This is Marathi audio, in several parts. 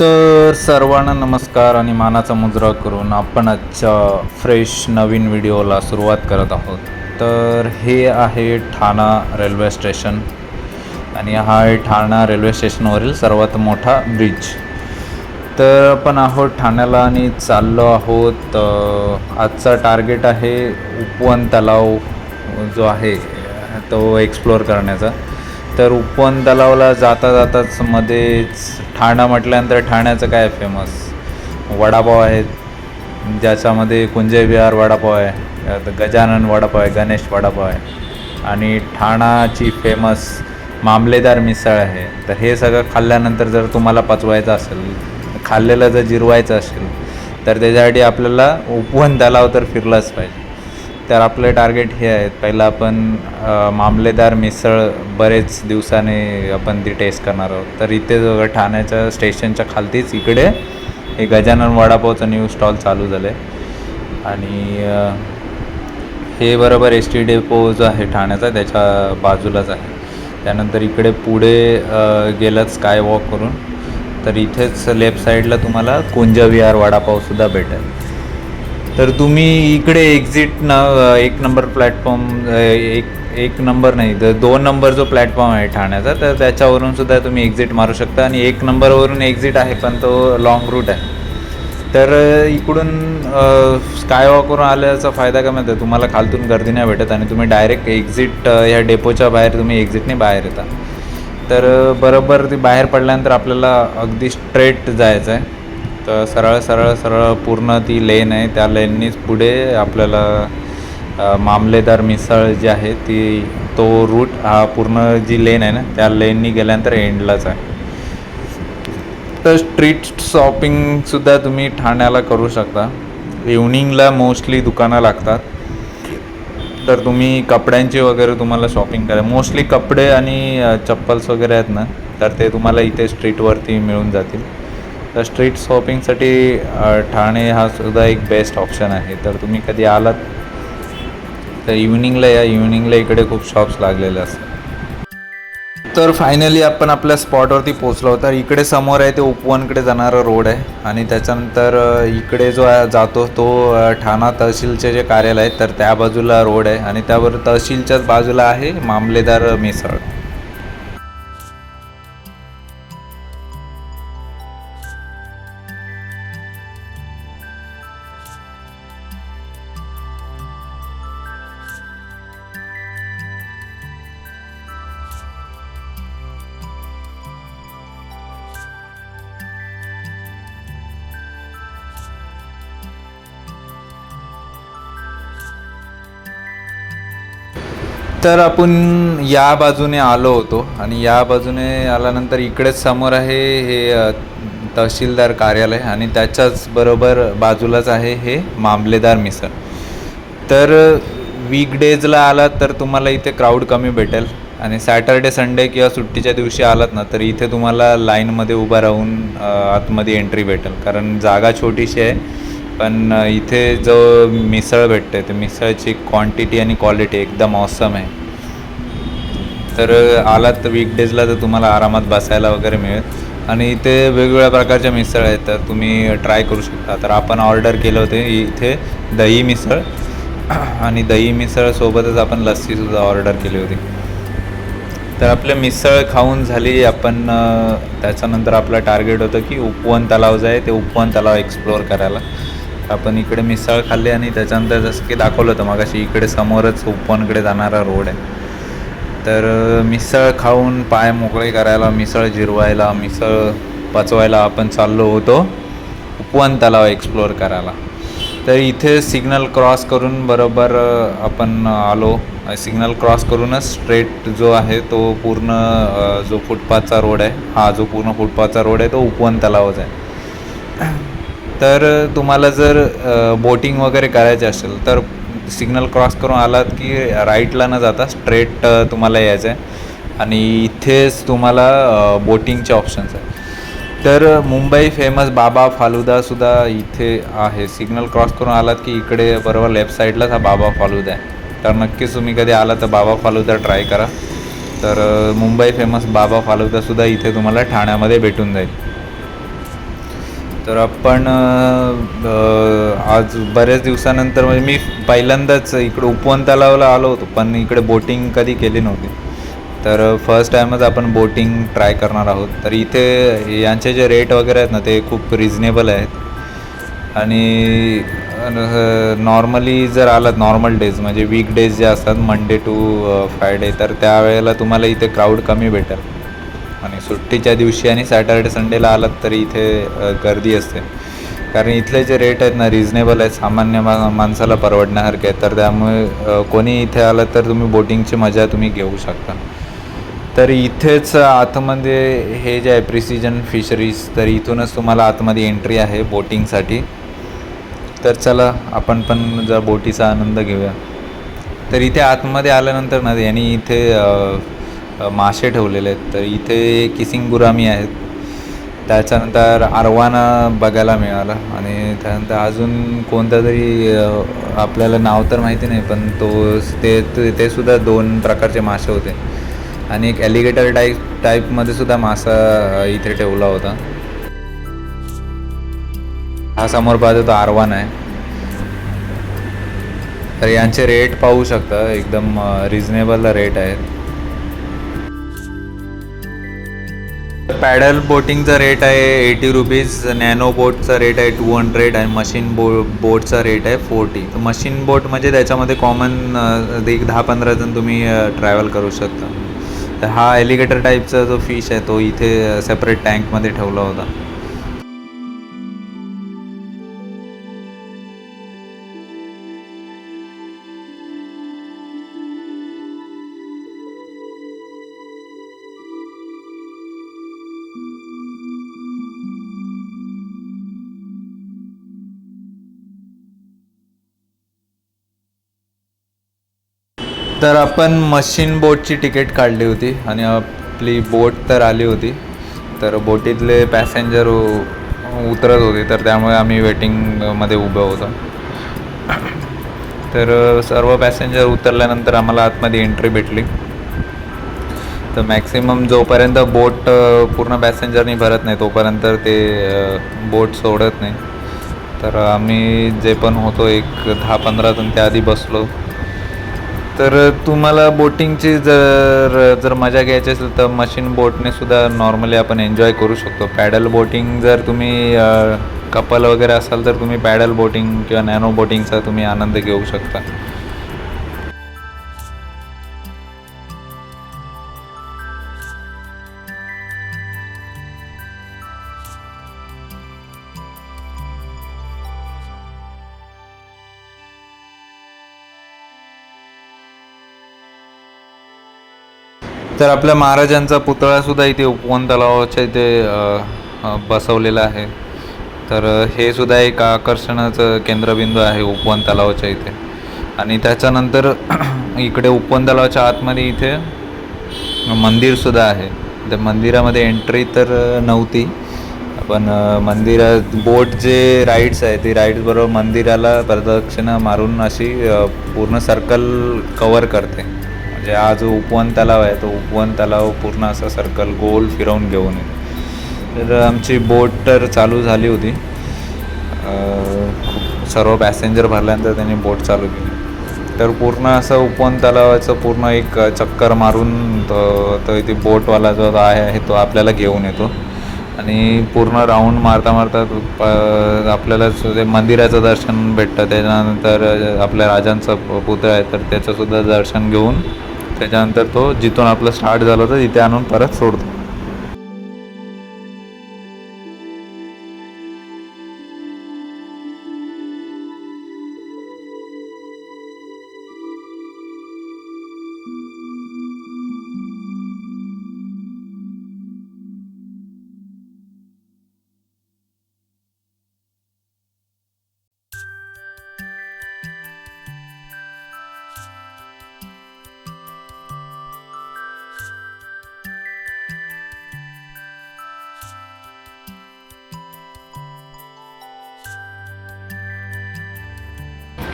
तर सर्वांना नमस्कार आणि मानाचा मुजरा करून आपण आजच्या फ्रेश नवीन व्हिडिओला सुरुवात करत आहोत. तर हे आहे ठाणा रेल्वे स्टेशन आणि हा आहे ठाणा रेल्वे स्टेशनवरील सर्वात मोठा ब्रिज. तर आपण आहोत ठाण्याला आणि चाललो आहोत आजचा टार्गेट आहे उपवन तलाव जो आहे तो एक्सप्लोअर करण्याचा. तर उपवन तलावला जाता जाताच मध्येच ठाणा म्हटल्यानंतर ठाण्याचं काय फेमस वडापाव आहेत ज्याच्यामध्ये कुंजय विहार वडापाव आहे गजानन वडापाव आहे गणेश वडापाव आहे आणि ठाणाची फेमस मामलेदार मिसळ आहे. तर हे सगळं खाल्ल्यानंतर जर तुम्हाला पचवायचं असेल खाल्लेलं जर जिरवायचं असेल तर त्याच्यासाठी आपल्याला उपवन तलाव तर फिरलाच पाहिजे. तर आपलं टार्गेट हे आहेत. पहिलं आपण मामलेदार मिसळ बरेच दिवसाने आपण ती टेस्ट करणार आहोत. तर इथे जो ठाण्याच्या स्टेशनच्या खालतीच इकडे हे गजानन वडापावचं न्यू स्टॉल चालू झालं आहे आणि हे बरोबर एस टी डेपो जो आहे ठाण्याचा त्याच्या बाजूलाच आहे. त्यानंतर इकडे पुढे अ, गेलं स्काय वॉक करून. तर इथेच लेफ्ट साईडला तुम्हाला कुंज विहार वडापावसुद्धा भेटेल. तर तुम्ही इकडे एक्झिट न एक नंबर प्लॅटफॉर्म एक एक नंबर नाही तर दोन नंबर जो प्लॅटफॉर्म आहे ठाण्याचा तर त्याच्यावरून सुद्धा तुम्ही एक्झिट मारू शकता. आणि एक नंबरवरून एक्झिट आहे पण तो लॉंग रूट आहे. तर इकडून स्कायवॉकवरून आल्याचा फायदा काय माहिती आहे? तुम्हाला खालतून गर्दी नाही भेटत आणि तुम्ही डायरेक्ट एक्झिट ह्या डेपोच्या बाहेर तुम्ही एक्झिटने बाहेर येता. तर बरोबर ती बाहेर पडल्यानंतर आपल्याला अगदी स्ट्रेट जायचं आहे तर सरळ सरळ सरळ पूर्ण ती लेन आहे. त्या लेननीच पुढे आपल्याला मामलेदार मिसळ जी आहे ती तो रूट हा पूर्ण जी लेन आहे ना त्या लेननी गेल्यानंतर एंडलाच आहे. तर स्ट्रीट शॉपिंगसुद्धा तुम्ही ठाण्याला करू शकता. इव्हनिंगला मोस्टली दुकानं लागतात. तर तुम्ही कपड्यांची वगैरे तुम्हाला शॉपिंग करा. मोस्टली कपडे आणि चप्पल्स वगैरे आहेत ना तर ते तुम्हाला इथे स्ट्रीटवरती मिळून जातील. तर स्ट्रीट शॉपिंगसाठी ठाणे हा सुद्धा एक बेस्ट ऑप्शन आहे. तर तुम्ही कधी आलात? तर इव्हनिंगला या. इव्हनिंगला इकडे खूप शॉप्स लागलेले असतात. तर फायनली आपण आपल्या स्पॉटवरती पोचलो तर इकडे समोर आहे ते उपवनकडे जाणारा रोड आहे. आणि त्याच्यानंतर इकडे जो जातो तो ठाणा तहसीलचे जे कार्यालय आहे तर त्या बाजूला रोड आहे. आणि त्यावर तहसीलच्याच बाजूला आहे मामलेदार मिसळ. तर आपण या बाजूने आलो होतो आणि या बाजूने आल्यानंतर इकडेच समोर आहे हे तहसीलदार कार्यालय आणि त्याच्याच बरोबर बाजूलाच आहे हे मामलेदार मिसळ. तर वीकडेजला आलात तर तुम्हाला इथे क्राऊड कमी भेटेल आणि सॅटर्डे संडे किंवा सुट्टीच्या दिवशी आलात ना तर इथे तुम्हाला लाईनमध्ये उभा राहून आतमध्ये एंट्री भेटेल. कारण जागा छोटीशी आहे. पण इथे जो मिसळ भेटते ते मिसळची क्वांटिटी आणि क्वालिटी एकदम ऑसम आहे. तर आलात तर वीकडेजला तर तुम्हाला आरामात बसायला वगैरे मिळेल. आणि इथे वेगवेगळ्या प्रकारच्या मिसळ आहेत तर तुम्ही ट्राय करू शकता. तर आपण ऑर्डर केलं होते इथे दही मिसळ. आणि दही मिसळ सोबतच आपण लस्सीसुद्धा ऑर्डर केली होती. तर आपले मिसळ खाऊन झाली आपण त्याच्यानंतर आपलं टार्गेट होतं की उपवन तलाव जे आहे ते उपवन तलाव एक्सप्लोअर करायला. आपण इकडे मिसळ खाल्ली आणि त्याच्यानंतर जसं की दाखवलं होतं मगाशी इकडे समोरच उपवनकडे जाणारा रोड आहे. तर मिसळ खाऊन पाय मोकळे करायला मिसळ जिरवायला मिसळ पचवायला आपण चाललो होतो उपवन तलाव एक्सप्लोअर करायला. तर इथे सिग्नल क्रॉस करून बरोबर आपण आलो. सिग्नल क्रॉस करूनच स्ट्रेट जो आहे तो पूर्ण जो फुटपाथचा रोड आहे हा जो पूर्ण फुटपाथचा रोड आहे तो उपवन तलावच आहे. तर तुम्हाला जर बोटिंग वगैरे करायची असेल तर सिग्नल क्रॉस करून आलात की राईटला न जाता स्ट्रेट तुम्हाला यायचं आहे आणि इथेच तुम्हाला बोटिंगचे ऑप्शन्स आहे तर मुंबई फेमस बाबा फालुदासुद्धा इथे आहे. सिग्नल क्रॉस करून आलात की इकडे बरोबर लेफ्ट साईडलाच हा बाबा फालुदा आहे. तर नक्कीच तुम्ही कधी आला तर बाबा फालुदा ट्राय करा. तर मुंबई फेमस बाबा फालुदासुद्धा इथे तुम्हाला ठाण्यामध्ये भेटून जाईल. तर आपण आज बऱ्याच दिवसानंतर म्हणजे मी पहिल्यांदाच इकडे उपवन तलावाला आलो होतो पण इकडे बोटिंग कधी केली नव्हती. तर फर्स्ट टाईमच आपण बोटिंग ट्राय करणार आहोत. तर इथे यांचे जे रेट वगैरे आहेत ना ते खूप रिजनेबल आहेत. आणि नॉर्मली जर आलात नॉर्मल डेज म्हणजे वीक डेज जे असतात मंडे टू फ्रायडे तर त्यावेळेला तुम्हाला इथे क्राऊड कमी भेटेल. आणि सुट्टीच्या दिवशी आणि सॅटर्डे संडेला आलात तरी इथे गर्दी असते. कारण इथले जे रेट आहेत ना रिजनेबल आहेत सामान्य मा माणसाला परवडण्यासारखे आहेत. तर त्यामुळे कोणी इथे आलं तर तुम्ही बोटिंगची मजा तुम्ही घेऊ शकता. तर इथेच आतमध्ये हे जे आहे प्रिसिजन फिशरीज तर इथूनच तुम्हाला आतमध्ये एंट्री आहे बोटिंगसाठी तर चला आपण पण जर बोटीचा आनंद घेऊया. तर इथे आतमध्ये आल्यानंतर ना यांनी इथे मासे ठेवलेले आहेत. तर इथे किसिंग गुरामी आहेत. त्याच्यानंतर आरवाना बघायला मिळाला आणि त्यानंतर अजून कोणता तरी आपल्याला नाव तर माहिती नाही पण तो ते ते- सुद्धा दोन प्रकारचे मासे होते. आणि एक ॲलिगेटर टाईप टाईपमध्ये सुद्धा मासा इथे ठेवला होता. हा समोर पाहतो तो आरवान आहे. तर यांचे रेट पाहू शकता. एकदम रिजनेबल रेट आहेत. पॅडल बोटिंगचा रेट आहे एटी रुपीज नॅनो बोटचा रेट आहे टू हंड्रेड आणि मशीन बो बोटचा रेट आहे फोर्टी. तर मशीन बोट म्हणजे त्याच्यामध्ये कॉमन एक दहा पंधरा जण तुम्ही ट्रॅव्हल करू शकता. तर हा एलिगेटर टाईपचा जो फिश आहे तो इथे सेपरेट टँकमध्ये ठेवला होता. तर आपण मशीन बोटची तिकीट काढली होती आणि आपली बोट तर आली होती. तर बोटीतले पॅसेंजर उतरत होते तर त्यामुळे आम्ही वेटिंगमध्ये उभं होतो. तर सर्व पॅसेंजर उतरल्यानंतर आम्हाला आतमध्ये एंट्री भेटली. तर मॅक्सिमम जोपर्यंत बोट पूर्ण पॅसेंजरनी भरत नाही तोपर्यंत ते बोट सोडत नाही. तर आम्ही जे पण होतो एक दहा पंधरा जण त्याआधी बसलो. तर तुम्हाला बोटिंगची जर जर मजा घ्यायची असेल तर मशीन बोटने सुद्धा नॉर्मली आपण एन्जॉय करू शकतो. पॅडल बोटिंग जर तुम्ही कपल वगैरे असाल तर तुम्ही पॅडल बोटिंग किंवा नॅनो बोटिंगचा तुम्ही आनंद घेऊ शकता. तर आपल्या महाराजांचा पुतळासुद्धा इथे उपवन तलावाच्या इथे बसवलेला आहे. तर हे सुद्धा एक आकर्षणाचं केंद्रबिंदू आहे उपवन तलावाच्या इथे. आणि त्याच्यानंतर इकडे उपवन तलावाच्या आतमध्ये इथे मंदिरसुद्धा आहे. त्या मंदिरामध्ये एंट्री तर नव्हती पण मंदिरात बोट जे राईड्स आहे ती राईड्सबरोबर मंदिराला प्रदक्षिणा मारून अशी पूर्ण सर्कल कवर करते. म्हणजे हा जो उपवन तलाव आहे तो उपवन तलाव पूर्ण असा सर्कल गोल फिरवून घेऊन येतो तर आमची बोट तर चालू झाली होती. खूप सर्व पॅसेंजर भरल्यानंतर त्यांनी बोट चालू केली. तर पूर्ण असं उपवन तलावाचं पूर्ण एक चक्कर मारून तो तो इथे बोटवाला जो आहे तो आपल्याला घेऊन येतो. आणि पूर्ण राऊंड मारता मारता प- आपल्याला ते मंदिराचं दर्शन भेटतं. त्याच्यानंतर आपल्या राजांचा प- पुतळा आहे तर त्याचंसुद्धा दर्शन घेऊन त्याच्यानंतर तो जिथून आपलं स्टार्ट झालं होतं तिथे आणून परत सोडतो.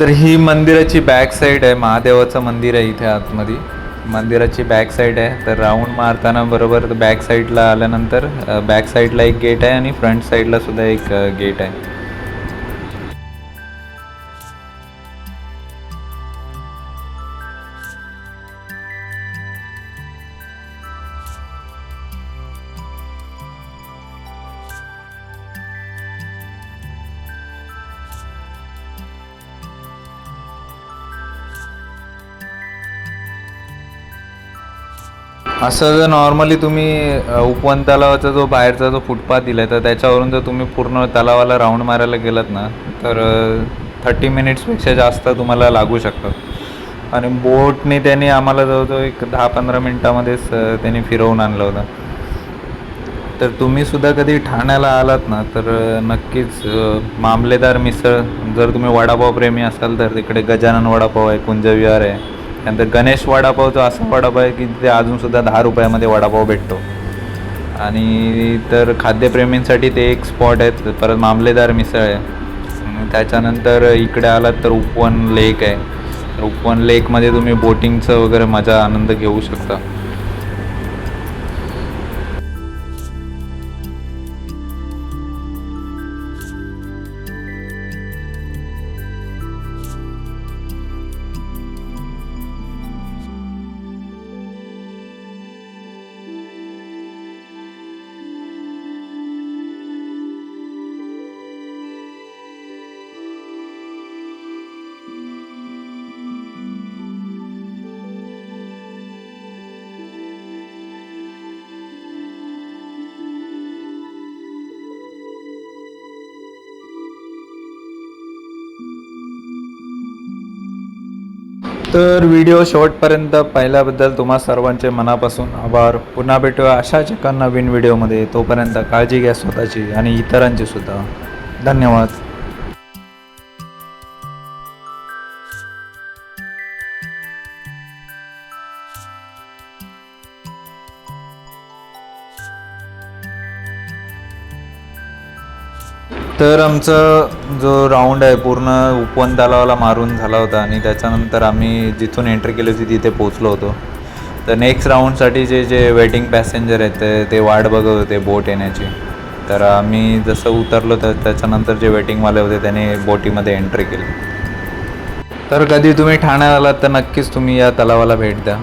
तर ही मंदिराची बॅक साईड आहे. महादेवाचं मंदिर आहे इथे आतमध्ये. मंदिराची बॅक साईड आहे. तर राऊंड मारताना बरोबर बॅक साईडला आल्यानंतर बॅक साईडला एक गेट आहे आणि फ्रंट साईडला सुद्धा एक गेट आहे. असं जर नॉर्मली तुम्ही उपवन तलावाचा जो बाहेरचा जो फुटपाथ दिला आहे तर त्याच्यावरून जर तुम्ही पूर्ण तलावाला राऊंड मारायला गेलात ना तर थर्टी मिनिट्सपेक्षा जास्त तुम्हाला लागू शकतं. आणि बोटने त्यांनी आम्हाला जवळजवळ एक दहा पंधरा मिनटामध्येच त्यांनी फिरवून आणलं होतं. तर तुम्ही सुद्धा कधी ठाण्याला आलात ना तर नक्कीच मामलेदार मिसळ जर तुम्ही वडापाव प्रेमी असाल तर तिकडे गजानन वडापाव आहे कुंजविहार आहे. त्यानंतर गणेश वडापावचा असा वडापाव आहे की तिथे अजूनसुद्धा दहा रुपयामध्ये वडापाव भेटतो. आणि तर खाद्यप्रेमींसाठी ते एक स्पॉट आहेत परत मामलेदार मिसळ आहे. त्याच्यानंतर इकडे आलात तर उपवन लेक आहे. तर उपवन लेकमध्ये तुम्ही बोटिंगचं वगैरे मजा आनंद घेऊ शकता. तर व्हिडिओ शेवटपर्यंत पाहिल्याबद्दल तुम्हा सर्वांचे मनापासून आभार. पुन्हा भेटूया अशाच एका नवीन व्हिडिओमध्ये. तोपर्यंत काळजी घ्या स्वतःची आणि इतरांची सुद्धा. धन्यवाद. तर आमचं जो राऊंड आहे पूर्ण उपवन तलावाला मारून झाला होता आणि त्याच्यानंतर आम्ही जिथून एंट्री केली होती तिथे पोचलो होतो. तर नेक्स्ट राऊंडसाठी जे जे वेटिंग पॅसेंजर आहेत ते ते वाट बघत होते बोट येण्याची. तर आम्ही जसं उतरलो तर त्याच्यानंतर जे वेटिंगवाले होते त्याने बोटीमध्ये एंट्री केली. तर कधी तुम्ही ठाण्यात आलात तर नक्कीच तुम्ही या तलावाला भेट द्या.